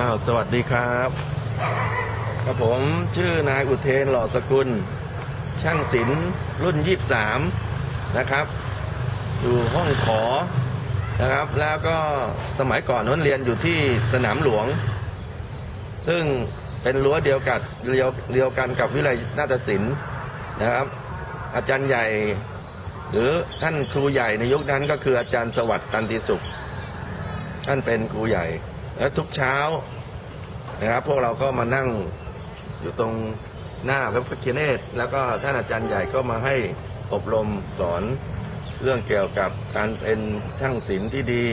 อ้าวสวัสดีครับครับผมชื่อนายอุเทนหล่อสกุล ช่างศิลป์รุ่น 23 นะครับ อยู่ห้องขอนะครับ แล้วก็สมัยก่อนนั้นเรียนอยู่ที่สนามหลวง ซึ่งเป็นรั้วเดียวกับเดียวเดียวกันกับวิไลนาฏศิลป์นะครับ อาจารย์ใหญ่ หรือท่านครูใหญ่ในยุคนั้นก็คืออาจารย์สวัสดิ์ตันติสุข ท่านเป็นครูใหญ่และทุกเช้า นะครับ พวกเราก็มานั่งอยู่ตรงหน้าพระพุทธเนตรแล้วก็ท่านอาจารย์ใหญ่ก็มาให้อบรมสอนเรื่องเกี่ยวกับการเป็นช่างศิลป์ที่ดี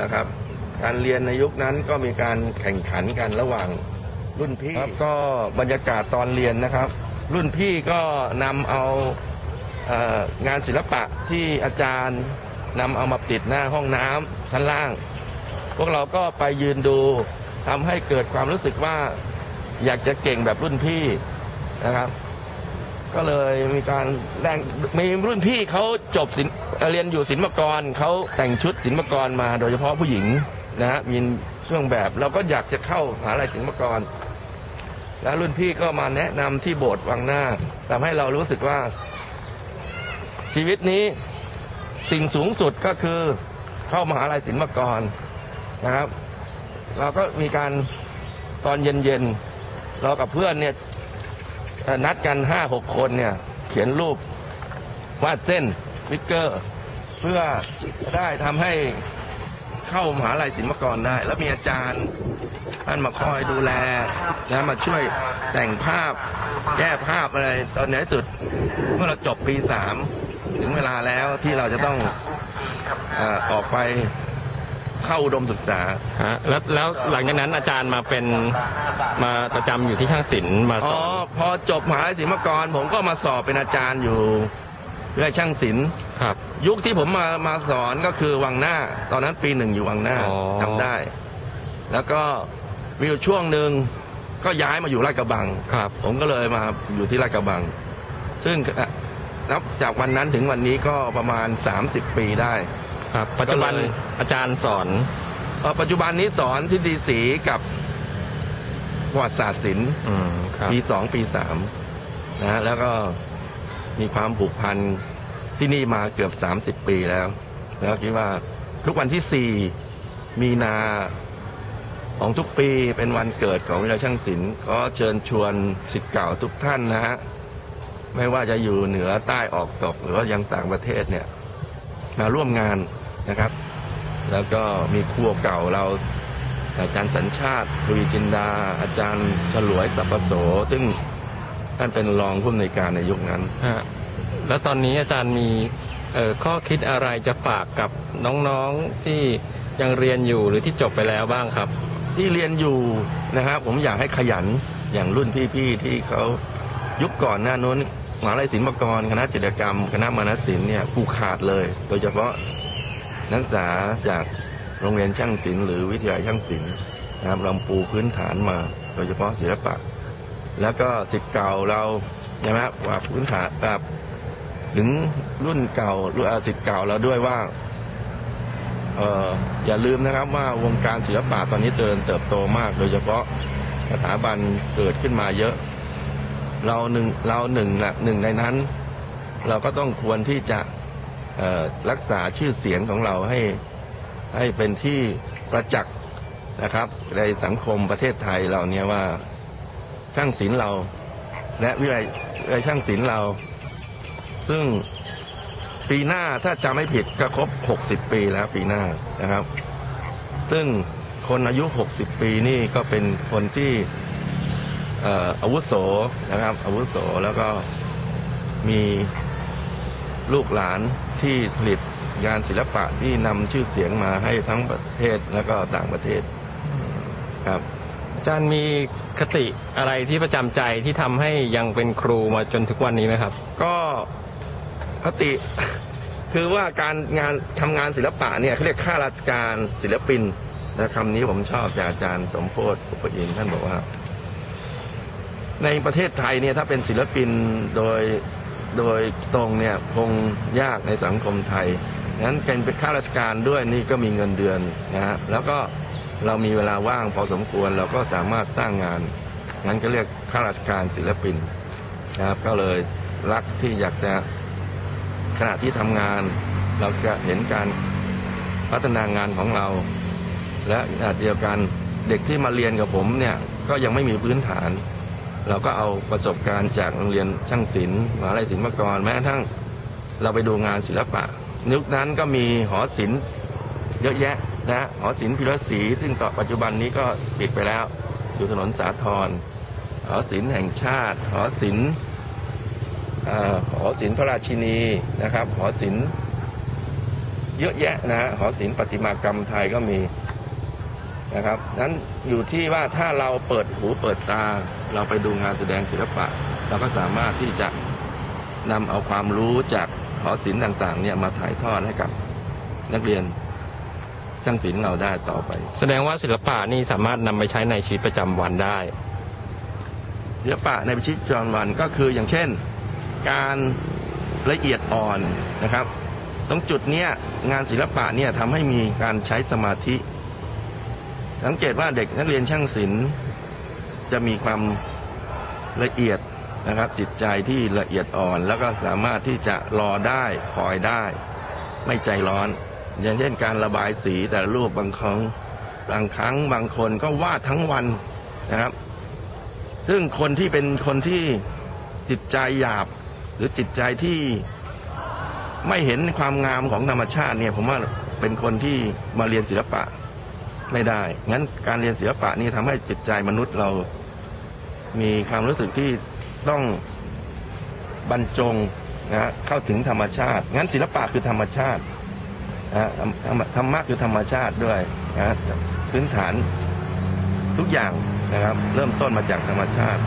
นะครับ การเรียนในยุคนั้นก็มีการแข่งขันกันระหว่างรุ่นพี่ก็บรรยากาศตอนเรียนนะครับ รุ่นพี่ก็นำเอาเอองานศิลปะที่อาจารย์นำเอามาติดหน้าห้องน้ำชั้นล่าง พวกเราก็ไปยืนดู ทำให้เกิดความรู้สึกว่าอยากจะเก่งแบบรุ่นพี่นะครับ ก็เลยมีการแรงมีรุ่นพี่เขาจบศิลป์เรียนอยู่ศิลปากรเขาแต่งชุดศิลปากรมาโดยเฉพาะผู้หญิงนะฮะมีเครื่องแบบเราก็อยากจะเข้ามหาลัยศิลปากร แล้วรุ่นพี่ก็มาแนะนำที่โบสถ์วังหน้าทำให้เรารู้สึกว่า ชีวิตนี้สิ่งสูงสุดก็คือเข้ามหาลัยศิลปากรนะครับ เราก็มีการตอนเย็นๆเรากับเพื่อนเนี่ยนัดกันห้าหกคนเนี่ย เขียนรูปวาดเส้นวิกเกอร์ เพื่อได้ทำให้เข้ามหาลัยศิลปากรได้ แล้วมีอาจารย์ท่านมาคอยดูแลนะมาช่วยแต่งภาพแก้ภาพอะไร ตอนในที่สุด เมื่อเราจบปีสามถึงเวลาแล้วที่เราจะต้องอออกไป เข้าอุดมศึกษา ฮะแล้วแล้วหลังจากนั้นอาจารย์มาเป็นมาประจำอยู่ที่ช่างศิลป์มาสอ๋อ อน พอจบมหาลัยศิลปากร ผมก็มาสอบเป็นอาจารย์อยู่วิทยาลัยช่างศิลป์ ครับ ยุคที่ผมมามาสอนก็คือวังหน้า ตอนนั้นปีหนึ่งอยู่วังหน้าอ๋อ จำได้ แล้วก็มีอยู่ช่วงหนึ่งก็ย้ายมาอยู่ลาดกระบัง ครับ ผมก็เลยมาอยู่ที่ลาดกระบัง ซึ่งนับจากวันนั้นถึงวันนี้ก็ประมาณ 30 ปีได้ ครับ ปัจจุบันก็เลย อาจารย์สอนเอ่อปัจจุบันนี้สอนที่ดีสีกับประวัติศาสตร์ศิลป์อืมครับปีสองปีสามนะฮะแล้วก็มีความผูกพันที่นี่มาเกือบสามสิบปีแล้ว แล้วคิดว่าทุกวันที่สี่มีนาของทุกปีเป็นวันเกิดของวิทยาลัยช่างศิลป์ก็เชิญชวนสิทธิ์เก่าทุกท่านนะฮะ ไม่ว่าจะอยู่เหนือใต้ออกตกหรือว่ายังต่างประเทศเนี่ย มาร่วมงานนะครับ แล้วก็มีครัวเก่าเราอาจารย์สัญชาติทวีจินดา อาจารย์ฉลวยสัพพโสซึ่งท่านเป็นรองผู้อำนวยการในยุคนั้น ฮะแล้วตอนนี้อาจารย์มีเอ่อข้อคิดอะไรจะฝากกับน้องๆที่ยังเรียนอยู่หรือที่จบไปแล้วบ้างครับ ที่เรียนอยู่นะครับผมอยากให้ขยันอย่างรุ่นพี่ๆที่เขายุคก่อนหน้านู้นมหาลัยศิลปากรคณะจิตรกรรม คณะมานศิลป์เนี่ยผูกขาดเลย โดยเฉพาะ นักศึกษาจากโรงเรียนช่างศิลป์หรือวิทยาลัยช่างศิลป์นะครับเราปูพื้นฐานมาโดยเฉพาะศิลปะ แล้วก็สิทธิ์เก่าเราใช่ไหมครับว่าพื้นฐานแบบถึงรุ่นเก่ารุ่นสิทธิ์เก่าเราด้วยว่าเอออย่าลืมนะครับว่าวงการศิลปะตอนนี้เจริญเติบโตมาก โดยเฉพาะสถาบันเกิดขึ้นมาเยอะ เราหนึ่งเราหนึ่งนะหนึ่งในนั้น เราก็ต้องควรที่จะ รักษาชื่อเสียงของเราให้ให้เป็นที่ประจักษ์นะครับในสังคมประเทศไทยเราเนี่ยว่าช่างศิลป์เราและวิทยาลัยวิทยาลัยช่างศิลป์เรา ซึ่งปีหน้าถ้าจำไม่ผิดก็ครบ 60 ปีแล้วปีหน้านะครับ ซึ่งคนอายุ 60 ปีนี่ก็เป็นคนที่อาวุโสนะครับ อาวุโสแล้วก็มี ลูกหลานที่ผลิตงานศิลปะที่นำชื่อเสียงมาให้ทั้งประเทศแล้วก็ต่างประเทศครับ อาจารย์มีคติอะไรที่ประจำใจที่ทำให้ยังเป็นครูมาจนถึงวันนี้ไหมครับ ก็คติคือว่าการงานทำงานศิลปะเนี่ยเขาเรียกข้าราชการศิลปินนะคำนี้ผมชอบจากอาจารย์สมโพธิอุปยินทร์ท่านบอกว่า ในประเทศไทยเนี่ยถ้าเป็นศิลปินโดย โดยตรงเนี่ยคงยากในสังคมไทยงั้นเป็นข้าราชการด้วยนี่ก็มีเงินเดือนนะฮะแล้วก็เรามีเวลาว่างพอสมควรเราก็สามารถสร้างงานงั้นก็เรียกข้าราชการศิลปินนะครับก็เลยรักที่อยากจะขณะที่ทำงาน เราจะเห็นการพัฒนางานของเรา และขณะเดียวกันเด็กที่มาเรียนกับผมเนี่ยก็ยังไม่มีพื้นฐาน เราก็เอาประสบการณ์จากโรงเรียนช่างศิลป์มหาลัยศิลปากรแม้กระทั่งเราไปดูงานศิลปะยุคนั้นก็มีหอศิลป์เยอะแยะนะหอศิลป์พิรศรีซึ่งต่อปัจจุบันนี้ก็ปิดไปแล้ว อยู่ถนนสาทรหอศิลป์แห่งชาติหอศิลป์หอศิลป์พระราชินีนะครับหอศิลป์เยอะแยะนะฮะหอศิลป์ประติมากรรมไทยก็มีนะครับนั้นอยู่ที่ว่าถ้าเราเปิดหูเปิดตา เราไปดูงานแสดงศิลปะ เราก็สามารถที่จะนำเอาความรู้จากหอศิลป์ต่างๆเนี่ยมาถ่ายทอดให้กับนักเรียนช่างศิลป์เราได้ต่อไป แสดงว่าศิลปะนี่สามารถนำไปใช้ในชีวิตประจำวันได้ ศิลปะในชีวิตประจำวันก็คืออย่างเช่น การละเอียดอ่อนนะครับ ตรงจุดเนี้ยงานศิลปะเนี่ยทำให้มีการใช้สมาธิ สังเกตว่าเด็กนักเรียนช่างศิลป์ จะมีความละเอียดนะครับ จิตใจที่ละเอียดอ่อน แล้วก็สามารถที่จะรอได้คอยได้ ไม่ใจร้อน อย่างเช่นการระบายสีแต่ละรูปบางครั้งบางครั้งบางคนก็วาดทั้งวันนะครับ ซึ่งคนที่เป็นคนที่จิตใจหยาบ หรือจิตใจที่ไม่เห็นความงามของธรรมชาติเนี่ยผมว่าเป็นคนที่มาเรียนศิลปะ ไม่ได้ งั้นการเรียนศิลปะนี่ทำให้จิตใจมนุษย์เรา มีความรู้สึกที่ต้องบรรจงนะฮะเข้าถึงธรรมชาติ งั้นศิลปะคือธรรมชาตินะฮะธรรมธรรมธรรมะคือธรรมชาติด้วยนะฮะพื้นฐานทุกอย่างนะครับ เริ่มต้นมาจากธรรมชาติ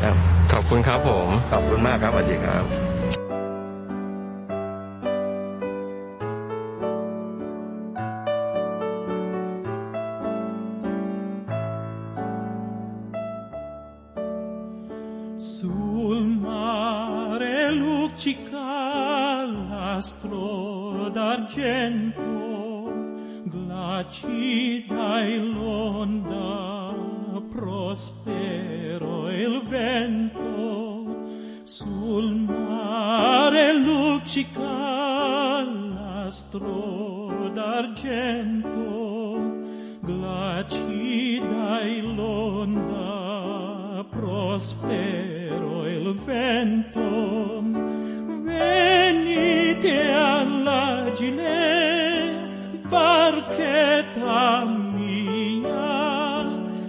นะครับขอบคุณครับผม ขอบคุณมากครับสวัสดีครับ d'argento, glacida l'onda, prospero il vento. Sul mare luccica l'astro d'argento, glacida l'onda, prospero il vento. Venite alla gine, barchetta mia,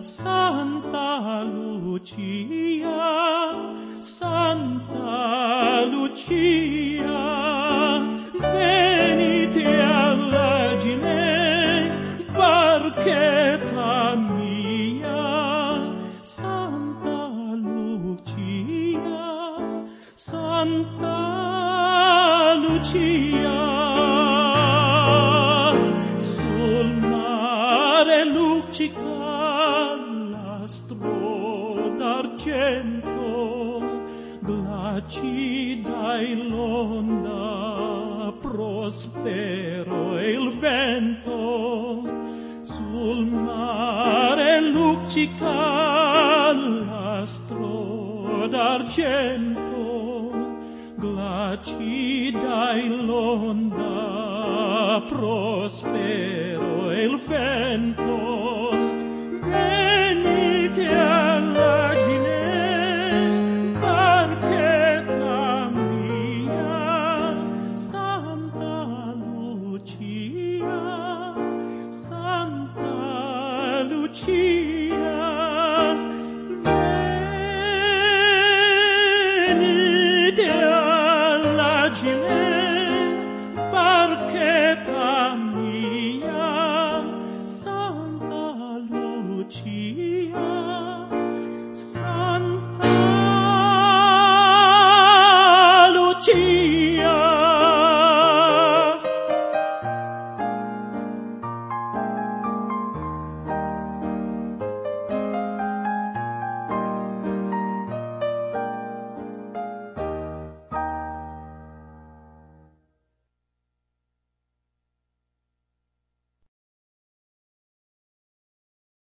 Santa Lucia, Santa Lucia, venite alla gine, barchetta mia, Santa Lucia, Santa Lucia, luccica l'astro d'argento, glacida l'onda, prospero il vento. Venite a